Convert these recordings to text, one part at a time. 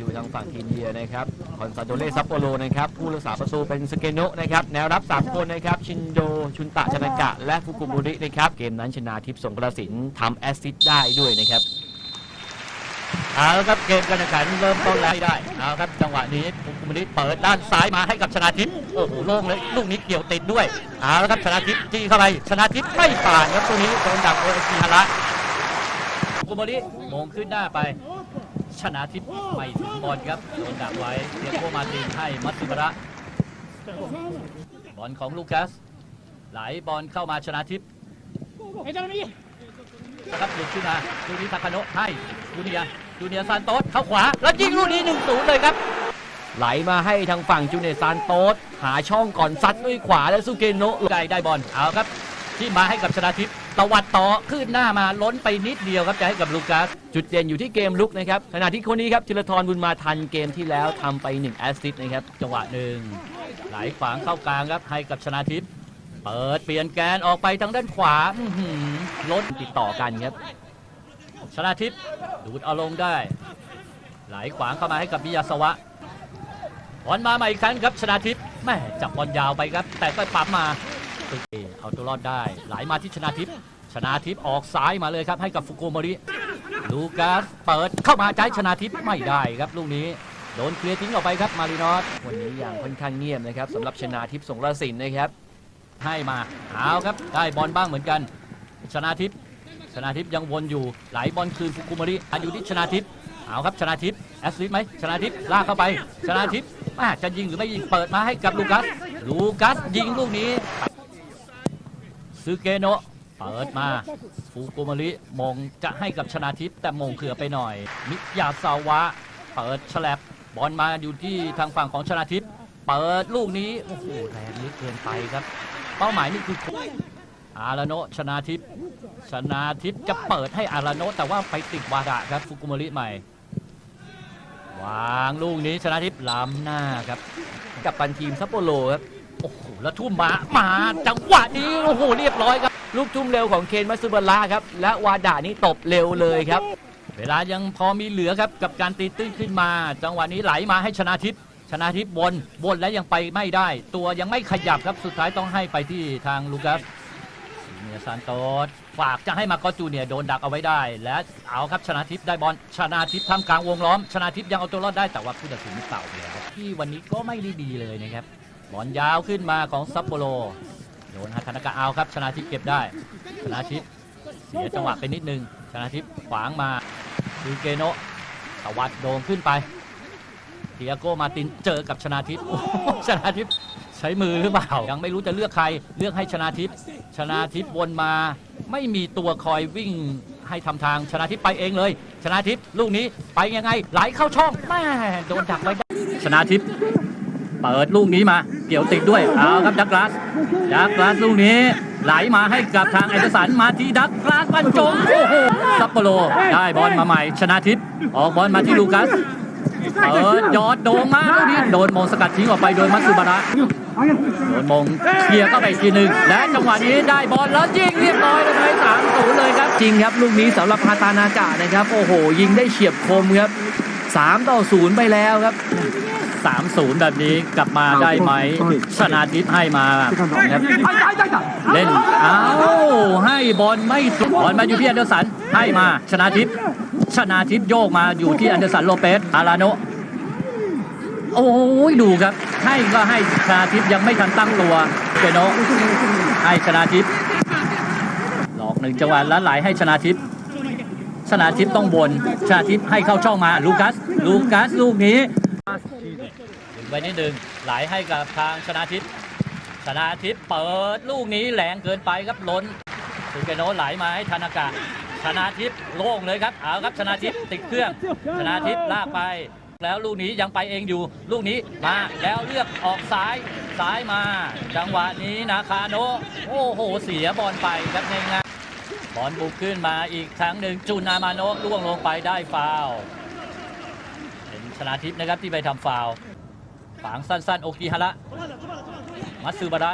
ดูทางฝั่งทีมเยือนนะครับคอนซาโดเลซัปโปโรนะครับผู้รักษาประตูเป็นสเกโนะนะครับแนวรับ 3 คนนะครับชินโดชุนตะชนากะ และฟุกุมุรินะครับเกมนั้นชนะทิพย์สงกระสินทำแอสซิสต์ได้ด้วยนะครับเอาครับเกมการแข่งขันเริ่มต้นแล้วได้เอาครับจังหวะนี้ฟุกุมุริเปิดด้านซ้ายมาให้กับชนาทิพย์โอ้โหโล่งเลยลูกนี้เกี่ยวติดด้วยเอาครับชนาทิพย์จี้เข้าไปชนาทิพย์ไม่ผ่านครับตรงนี้โดนดักโอเอชิฮาระฟุกุมุริมงขึ้นหน้าไป ชนะทิพย์ไม่ถึงบอลครับโดนดักไว้เดียโกมาตินให้มัตสึบาระบอลของลูคัสไหลบอลเข้ามาชนะทิพย์ครับหลุดขึ้นมาลูกนี้ทาคาโนะให้จูเนียร์จูเนียร์ซานโตสเข้าขวา แล้วยิงลูกนี้1นศูนย์เลยครับ ไหลมาให้ทางฝั่งจูเนียร์ซานโตสหาช่องก่อนซัดด้วยขวาแล้วซูเกโนะไกลได้บอลเอาครับ ที่มาให้กับชนาทิพย์ตวัดต่อขึ้นหน้ามาล้นไปนิดเดียวครับจะให้กับลูกัส จุดเด่นอยู่ที่เกมลุกนะครับ ขณะที่คนนี้ครับธีรทรบุญมาทันเกมที่แล้วทำไป1แอสซิสต์นะครับ จังหวะหนึ่งไหลขวางเข้ากลางครับให้กับชนาทิพย์เปิดเปลี่ยนแกนออกไปทางด้านขวาอื้อหือล้นติดต่อกันครับ ชนาทิพย์ดูดเอาลงได้ ไหลขวางเข้ามาให้กับมิยาสวะบอลมาใหม่อีกครั้งครับชนาทิพย์แม่จับบอลยาวไปครับ แต่ก็ปั๊มมา เคเอาตัวรอดได้ไหลมาที่ชนาทิพย์ชนาทิพย์ออกซ้ายมาเลยครับให้กับฟุกุโมริลูกัสเปิดเข้ามาใจชนาทิพย์ไม่ได้ครับลูกนี้โดนเคลียร์ทิ้งออกไปครับมารินอสวันนี้อย่างค่อนข้างเงียบนะครับสำหรับชนาทิพย์สงกระสินนะครับให้มาเอาครับได้บอลบ้างเหมือนกัน ชนาทิพย์ชนาทิพย์ยังวนอยู่ไหลบอลคืนฟุกุโมริอยู่ที่ชนาทิพย์เอาครับชนาทิพย์แอสลิสไหมชนาทิพย์ลากเข้าไปชนาทิพย์อ่าจะยิงหรือไม่ยิงเปิดมาให้กับลูกัสลูกัสยิงลูกนี้ ซึเกโนะเปิดมาฟูกุมาริมงจะให้กับชนาทิพย์แต่มงเขือไปหน่อย มิยาซาวะ เปิดฉลับบอลมาอยู่ที่ทางฝั่งของชนาทิพย์เปิดลูกนี้โอ้โหแรงเหลึกเกินไปครับ เป้าหมายนี่คืออาราโนชนาทิพย์ชนาทิพย์จะเปิดให้อาราโนแต่ว่าไปติดวาดะครับฟุกุมาริใหม่ วางลูกนี้ชนะทิพย์ล้ำหน้าครับ กับปันทีมซัปโปโรครับ โอ้โหแล้วทุ่มมามาจังหวะนี้โอ้โหเรียบร้อยครับ ลูกทุ่มเร็วของเคนมัตสึบาระครับ และวาดานี่ตบเร็วเลยครับ เวลายังพอมีเหลือครับกับการตีตื้นขึ้นมา จังหวะนี้ไหลมาให้ชนะทิพย์ชนะทิพย์บนบนแล้วยังไปไม่ได้ ตัวยังไม่ขยับครับสุดท้ายต้องให้ไปที่ทางลูกัสเนียซานโตสฝากจะให้มาโกจูเนียโดนดักเอาไว้ได้ และเอาครับชนะทิพย์ได้บอลชนะทิพย์ทำกลางวงล้อม ชนะทิพย์ยังเอาตัวรอดได้แต่ว่าผู้ตัดสินเต่าแล้วที่วันนี้ก็ไม่ได้ดีเลยนะครับ บอลยาวขึ้นมาของซัปโปโรโดนฮาทานากะเอาครับ ชนะทิพย์เก็บได้ ชนะทิพย์เสียจังหวะไปนิดนึง ชนะทิพย์ขวางมาดูเกโนะตวัดโด่งขึ้นไปเดียโกมาตินเจอกับชนะทิพย์ชนะทิพย์ใช้มือหรือเปล่า ยังไม่รู้จะเลือกใคร เลือกให้ชนะทิพย์ชนะทิพย์วนมา ไม่มีตัวคอยวิ่งให้ทำทางชนะทิพย์ไปเองเลย ชนะทิพย์ลูกนี้ไปยังไงไหลเข้าช่องแม่โดนดักไว้ชนะทิพย์ เปิดลูกนี้มา เกี่ยวติดด้วย เอาครับดักลาสดักลาสลูกนี้ ไหลมาให้กับทางไอเดอร์สันมาที่ดักลาสบรรจงโอ้โหซัปโปโรได้บอลมาใหม่ ชนะทิพย์ออกบอลมาที่ลูคัสเปิดยอดโด่งมาลูกนี้โดนมงสกัดทิ้งออกไปโดยมัตสึบาระโดนมงเคลียร์เข้าไปทีหนึ่งและจังหวะนี้ได้บอลแล้วยิงเรียบร้อยเลยสามศูนย์เลยครับ จริงครับลูกนี้สำหรับฮาตานากะนะครับ โอ้โห ยิงได้เฉียบคมครับ 3 ต่อ 0 ไปแล้วครับสามศูนย์แบบนี้กลับมาได้ไหมชนะทิพย์ให้มานะครับเล่นอ้าวให้บอลไม่ตรงบอลมาอยู่ที่อันเดอร์สันให้มาชนะทิพย์ชนะทิพย์โยกมาอยู่ที่อันเดอร์สันโลเปสอาราโนโอ้ยดูครับ ให้ก็ให้ชนะทิพย์ยังไม่ทันตั้งตัวเปโนให้ชนะทิพย์หลอกหนึ่งจังหวะแล้วไหลให้ชนะทิพย์ ชนะทิพย์ต้องบนชนะทิพย์ให้เข้าช่องมาลูคัสลูคัสลูกนี้ไปนิดหนึ่งไหลให้กับทางชนะทิพย์ชนะทิพย์เปิดลูกนี้แรงเกินไปครับล้นสุเกโนไหลมาให้ธนากะชนะทิพย์โล่งเลยครับเอาครับชนะทิพย์ติดเครื่องชนะทิพย์ลากไป แล้วลูกนี้ยังไปเองอยู่ ลูกนี้มาแล้วเลือกออกซ้ายซ้ายมา จังหวะนี้นาคาโนโอ้โหเสียบอลไปครับในงาน บอลบุกขึ้นมาอีกครั้งหนึ่งจุนนามาโนะล่วงลงไปได้ฟาวล์เป็นชนะทิพย์นะครับที่ไปทำฟาวล์ฝังสั้นๆ โอกิฮาระมัตสึบาระ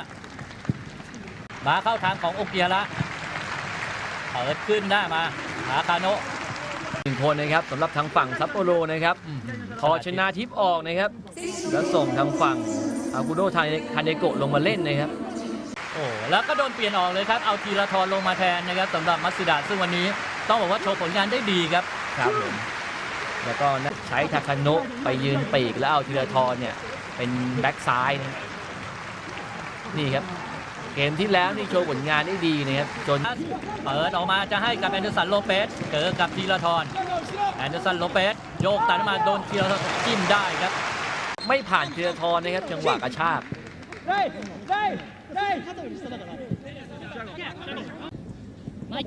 มาเข้าทางของโอกิฮาระเปิดขึ้นหน้ามานาคาโนะหนึ่งคนนะครับสำหรับทางฝั่งซัปโปโรนะครับอืมทอชนะทิพย์ออกนะครับ แล้วส่งทางฝั่งอากุโดทาคาเนโกะลงมาเล่นนะครับ โอ้แล้วก็โดนเปลี่ยนออกเลยครับ เอาทีละทอนลงมาแทนนะครับสำหรับมัสซิดะซึ่งวันนี้ต้องบอกว่าโชว์ผลงานได้ดีครับครับผมแล้วก็ใช้ทาคาโนะไปยืนปีกแล้วเอาธีรทรเนี่ยเป็นแบ็กซ้ายนะนี่ครับ เกมที่แล้วนี่โชว์ผลงานได้ดีนะครับจนเปิดออกมาจะให้กับแอนเดอร์สันโลเปสเจอกับทีละทอนแอนเดอร์สันโลเปสโยกตัดมาโดนทีละทอนจิ้มได้ครับ ไม่ผ่านธีรทรนะครับจังหวะกระชาก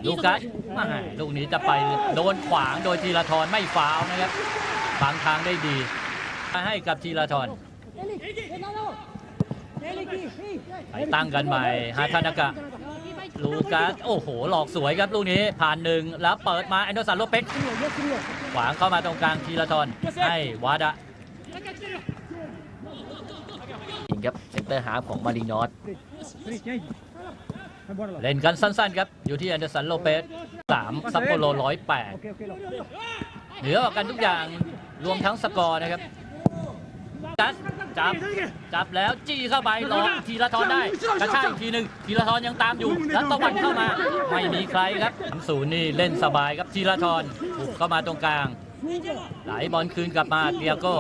ลูกัสมาลูกนี้จะไปโดนขวางโดยทีละทอนไม่ฟาวนะครับฝังทางได้ดี ให้กับทีละทอนไปตั้งกันใหม่ฮาทานากะลูกัสโอ้โห หลอกสวยครับลูกนี้ผ่านหนึ่งแล้วเปิดมาแอนโดสันโลเปกขวางเข้ามาตรงกลางทีละทอนให้วาดะ ครับเซนเตอร์ฮาฟของมารินอสเล่นกันสั้นๆครับ อยู่ที่แอนเดอร์สันโลเปสสามซัปโปโรร้อยแปดเหนือกว่ากันทุกอย่างรวมทั้งสกอร์นะครับกัสจับจับแล้วจี้เข้าไปหลอกทีละทอนได้กระชากอีกทีหนึ่งทีละทอนยังตามอยู่แล้วตะวันเข้ามาไม่มีใครครับศูนย์นี่เล่นสบายครับทีละทอนบุกเข้ามาตรงกลางไหลบอลคืนกลับมาเดียโก้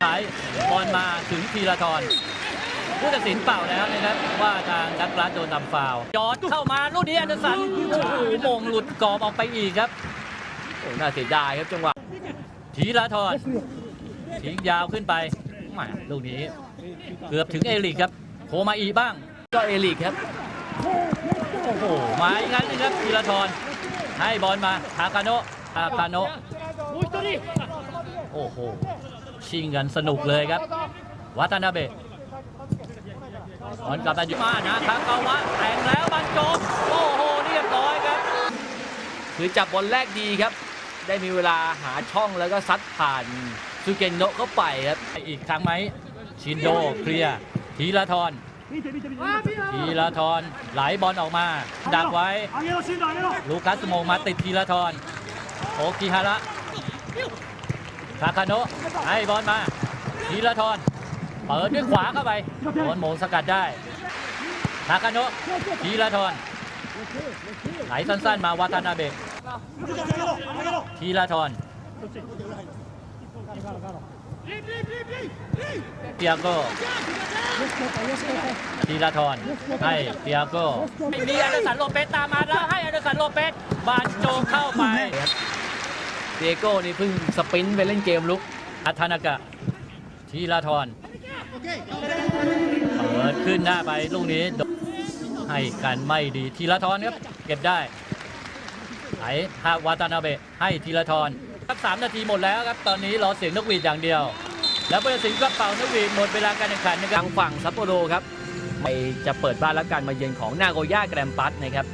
ไหลบอลมาถึงทีละทอน ผู้ตัดสินเปล่าแล้วนะครับ ว่าทางดักลาสโดนทำฟาวล์จอดเข้ามาลูกนี้แอนเดอร์สันโอ้โหมงหลุดกรอบออกไปอีกครับโอ้น่าเสียดายครับจังหวะทีละทอนทิ้งยาวขึ้นไปม่ลูกนี้ เกือบถึงเอลิกครับโคมาอีบ้าง ก็เอลิกครับโอ้โหมาอีกงั้นนึงครับธีรทรให้บอลมาทาคาโนะทาคาโนะโอ้โหชิงกันสนุกเลยครับวัตนาเบะ บอลกลับมาอยู่มานะคากาวะแต่งแล้วบรรจบโอ้โหเรียบร้อยครับ คือจับบอลแรกดีครับ ได้มีเวลาหาช่องแล้วก็ซัดผ่านซูเกนโนะเข้าไปครับ อีกครั้งไหมชินโดเคลียร์ทีละทรทีละทรไหลบอลออกมา ดักไว้ ลูคัสโมงมาติดทีละทรโอกิฮาระคาคาโนะให้บอลมาทีละทร เปิดด้วยขวาเข้าไปโดนโมงสกัดได้คาคาโนะทีละทรไหลสั้นๆ มาวาตานาเบะทีละทรเปียโกทีละทรให้เปียโกมีอเดอร์สันโลเปสตามมาแล้วให้อเดอร์สันโลเปสบานโจเข้าไปเดโก้นี่เพิ่งสปินไปเล่นเกมลุกอัธนากะทีละทร เปิดขึ้นหน้าไปลูกนี้ให้กันไม่ดีทีละทรครับ เก็บได้ไหลฮาวาตานาเบะให้ทีละทรครับสามนาทีหมดแล้วครับ ตอนนี้รอเสียงนกหวีดอย่างเดียว แล้วผู้ตัดสินก็เป่านกหวีดหมดเวลาการแข่งขันนะครัทางฝั่งซัปโปโรครับไปจะเปิดบ้านแล้วการมาเยือนของนาโกย่าแกรมปัสนะครับ